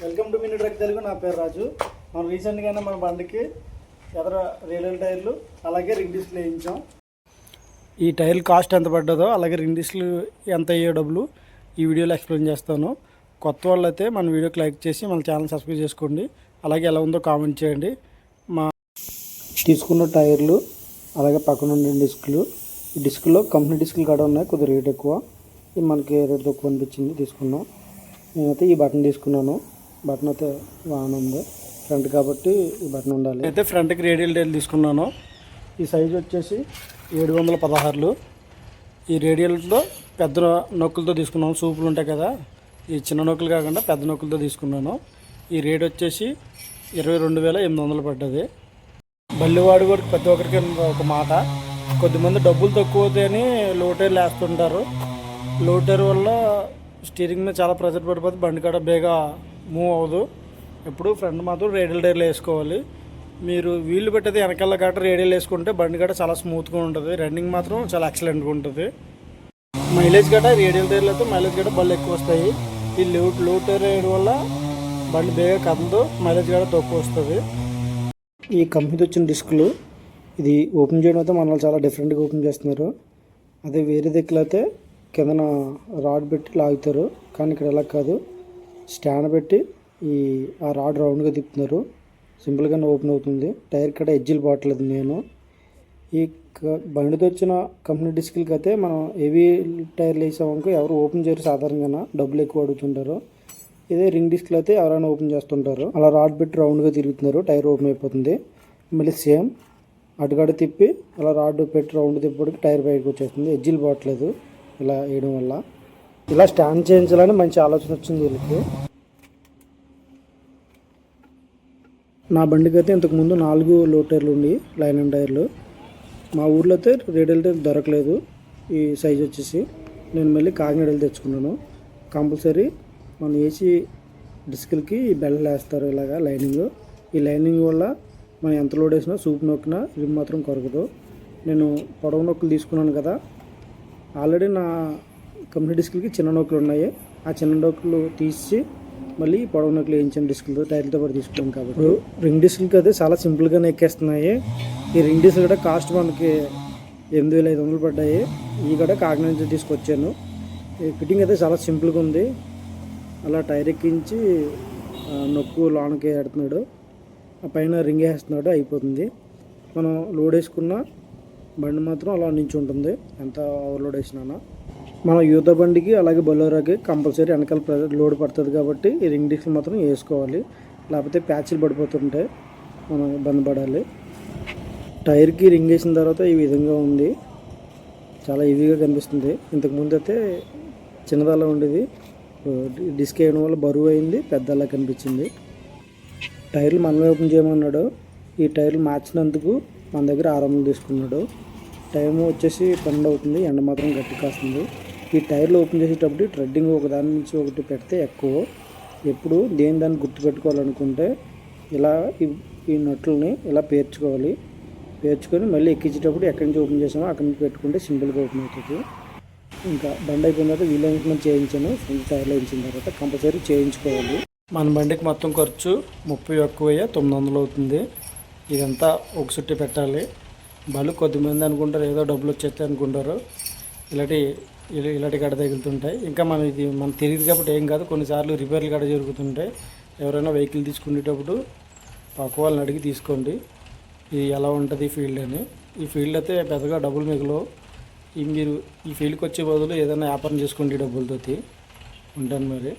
Welcome to mini truck Telugu. నా పేరు రాజు. మనం రీసెంట్గానే మన బండికి ఎదర రేడియల్ టైర్లు అలాగే రింగ్ డిస్క్లు వేయించాం. ఈ టైర్ కాస్ట్ ఎంత పడ్డదో అలాగే రింగ్ డిస్క్లు ఎంత అయ్యే డబ్బులు ఈ వీడియోలో ఎక్స్ప్లెయిన్ చేస్తాను. కొత్త వాళ్ళు అయితే మన వీడియోకి లైక్ చేసి మన ఛానల్ సబ్స్క్రైబ్ చేసుకోండి. అలాగే ఎలా ఉందో కామెంట్ చేయండి. మా తీసుకున్న టైర్లు అలాగే పక్కన ఉండే డిస్కులు. ఈ డిస్కులో కంపెనీ డిస్కులు కూడా ఉన్నాయి కొద్దిగా రేట్ ఎక్కువ. ఇది మనకి రేట్ తక్కువ అనిపించింది తీసుకున్నాం. నేనైతే ఈ బటన్ తీసుకున్నాను. బటన్ అయితే బాగానే ఉంది. ఫ్రంట్ కాబట్టి ఈ బటన్ ఉండాలి. అయితే ఫ్రంట్కి రేడియల్ టైల్ తీసుకున్నాను. ఈ సైజ్ వచ్చేసి ఏడు వందల పదహారులు. ఈ రేడియల్తో పెద్ద నొక్కులతో తీసుకున్నాను సూపులు ఉంటాయి కదా. ఈ చిన్న నొక్కులు కాకుండా పెద్ద నొక్కులతో తీసుకున్నాను. ఈ రేట్ వచ్చేసి ఇరవై రెండు వేల ఎనిమిది వందలు పడ్డది. బల్లివాడు కూడా ప్రతి ఒక్కరికి ఒక మాట. కొద్దిమంది డబ్బులు తక్కువ అవుతాయని లోటేర్లు వేస్తుంటారు లోటేర్ వల్ల స్టీరింగ్ మీద చాలా ప్రెజర్ పడిపోతే బండి కాడ బేగా మూవ్ అవ్వదు. ఎప్పుడు ఫ్రంట్ మాత్రం రేడియల్ డైర్లు వేసుకోవాలి. మీరు వీళ్ళు పెట్టేది వెనకాల గట్ట రేడియల్ వేసుకుంటే బండి గట్ట చాలా స్మూత్గా ఉంటుంది. రన్నింగ్ మాత్రం చాలా ఎక్సలెంట్గా ఉంటుంది. మైలేజ్ గట్ట రేడియల్ టైర్లు అయితే మైలేజ్ గట్ట బళ్ళు ఎక్కువ వస్తాయి. ఈ లో లో టైర్ వేయడం వల్ల బండి బేగా కదలదు మైలేజ్ గట్ట తక్కువ వస్తుంది. ఈ కంపెనీతో వచ్చిన డిస్కులు ఇది ఓపెన్ చేయడం అయితే మనల్ని చాలా డిఫరెంట్గా ఓపెన్ చేస్తున్నారు. అదే వేరే దిక్కులైతే అయితే కిందన రాడ్ పెట్టి లాగుతారు. కానీ ఇక్కడ ఎలా కాదు. స్టాండ్ పెట్టి ఈ ఆ రాడ్ రౌండ్గా తిప్పుతున్నారు. సింపుల్గానే ఓపెన్ అవుతుంది. టైర్ కడ ఎడ్జిలు పోవట్లేదు నేను. ఈ క- బండితో వచ్చిన కంపెనీ డిస్కులకి అయితే మనం హెవీ టైర్లు వేసామనుకో ఎవరు ఓపెన్ చేయరు సాధారణంగా డబ్బులు ఎక్కువ అడుగుతుంటారు. ఇదే రింగ్ డిస్క్లు అయితే ఎవరైనా ఓపెన్ చేస్తుంటారు. అలా రాడ్ పెట్టి రౌండ్గా తిరుగుతున్నారు. టైర్ ఓపెన్ అయిపోతుంది. మళ్ళీ సేమ్ అటుగడ తిప్పి అలా రాడ్ పెట్టి రౌండ్ తిప్పడానికి టైర్ బయటకు వచ్చేస్తుంది. ఎడ్జిలు పోవట్లేదు ఇలా వేయడం వల్ల. ఇలా స్టాండ్ చేయించాలని మంచి ఆలోచన వచ్చింది వీళ్ళకి. నా బండికి అయితే ఇంతకుముందు నాలుగు లో టైర్లు ఉండి లైన్ అండ్ టైర్లు. మా ఊర్లో అయితే రేడియల్ టైర్ దొరకలేదు ఈ సైజ్ వచ్చేసి. నేను మళ్ళీ కాకినాడలు తెచ్చుకున్నాను. కంపల్సరీ మనం ఏసీ డిస్కులకి ఈ బెల్లు వేస్తారు ఇలాగా లైనింగ్. ఈ లైనింగ్ వల్ల మనం ఎంత లోడ్ వేసినా సూప్ నొక్కినా రిమ్ మాత్రం కొరకదు. నేను పొడవు నొక్కులు తీసుకున్నాను కదా. ఆల్రెడీ నా కంప్లీట్ డిస్కులకి చిన్న నోకులు ఉన్నాయి. ఆ చిన్న నోకులు తీసి మళ్ళీ పొడవు నోకులు వేయించిన డిస్కులు టైర్లతో పాటు తీసుకున్నాం కాబట్టి. రింగ్ డిస్కులకి అయితే చాలా సింపుల్గానే ఎక్కేస్తున్నాయి. ఈ రింగ్ డిస్కులు కూడా కాస్ట్ మనకి ఎనిమిది వేల ఐదు వందలు పడ్డాయి. ఈ కూడా కాకినాడ నుంచి తీసుకొచ్చాను. ఈ ఫిట్టింగ్ అయితే చాలా సింపుల్గా ఉంది. అలా టైర్ ఎక్కించి నొక్కు లోనకి ఆడుతున్నాడు. ఆ పైన రింగ్ వేస్తున్నాడు అయిపోతుంది. మనం లోడ్ వేసుకున్న బండి మాత్రం అలా నుంచి ఉంటుంది. ఎంత ఓవర్లోడ్ వేసినా. మన యూత బండికి అలాగే బొలోరాకి కంపల్సరీ వెనకాల లోడ్ పడుతుంది కాబట్టి ఈ రింగ్ డిస్క్లు మాత్రం వేసుకోవాలి. లేకపోతే ప్యాచ్లు పడిపోతుంటాయి. మనం ఇబ్బంది పడాలి. టైర్కి రింగ్ వేసిన తర్వాత ఈ విధంగా ఉంది. చాలా ఈజీగా కనిపిస్తుంది. ఇంతకుముందు అయితే చిన్నదలా ఉండేది. డిస్క్ వేయడం వల్ల బరువు అయింది పెద్దలా కనిపించింది. టైర్లు మనమే ఓపెన్ చేయమన్నాడు ఈ టైర్లు మార్చినందుకు మన దగ్గర ఆరు వందలు తీసుకున్నాడు. టైం వచ్చేసి పన్నెండు అవుతుంది. ఎండ మాత్రం గట్టి కాస్తుంది. ఈ టైర్లు ఓపెన్ చేసేటప్పుడు ట్రెడ్డింగ్ ఒక దాని నుంచి ఒకటి పెడితే ఎక్కువ. ఎప్పుడు దేని దాన్ని గుర్తుపెట్టుకోవాలనుకుంటే ఇలా ఈ ఈ నట్లని ఇలా పేర్చుకోవాలి. పేర్చుకొని మళ్ళీ ఎక్కించేటప్పుడు ఎక్కడి నుంచి ఓపెన్ చేసామో అక్కడి నుంచి పెట్టుకుంటే సింపుల్గా ఓపెన్ అవుతుంది. ఇంకా బండి అయిపోయిన తర్వాత వీలైనట్టు అయిన చేయించాను. ఫ్రంట్ టైర్లో వేయించిన తర్వాత కంపల్సరీ చేయించుకోవాలి. మన బండికి మొత్తం ఖర్చు ముప్పై ఒక్క తొమ్మిది వందలు అవుతుంది. ఇదంతా ఒక చుట్టి పెట్టాలి. బలు కొద్దిమంది అనుకుంటారు ఏదో డబ్బులు వచ్చేస్తాయి అనుకుంటారు. ఇలాంటి ఇలాంటి గడ్డ తగులుతుంటాయి. ఇంకా మనం ఇది మనం తెలియదు కాబట్టి ఏం కాదు. కొన్నిసార్లు రిపేర్లు గడ్డ జరుగుతుంటాయి. ఎవరైనా వెహికల్ తీసుకునేటప్పుడు పక్క వాళ్ళని అడిగి తీసుకోండి. ఇది ఎలా ఉంటుంది ఈ ఫీల్డ్ అని. ఈ ఫీల్డ్ అయితే పెద్దగా డబ్బులు మిగలవు. ఈ మీరు ఈ ఫీల్డ్కి వచ్చే బదులు ఏదైనా వ్యాపారం చేసుకోండి డబ్బులతో ఉంటాను మరి.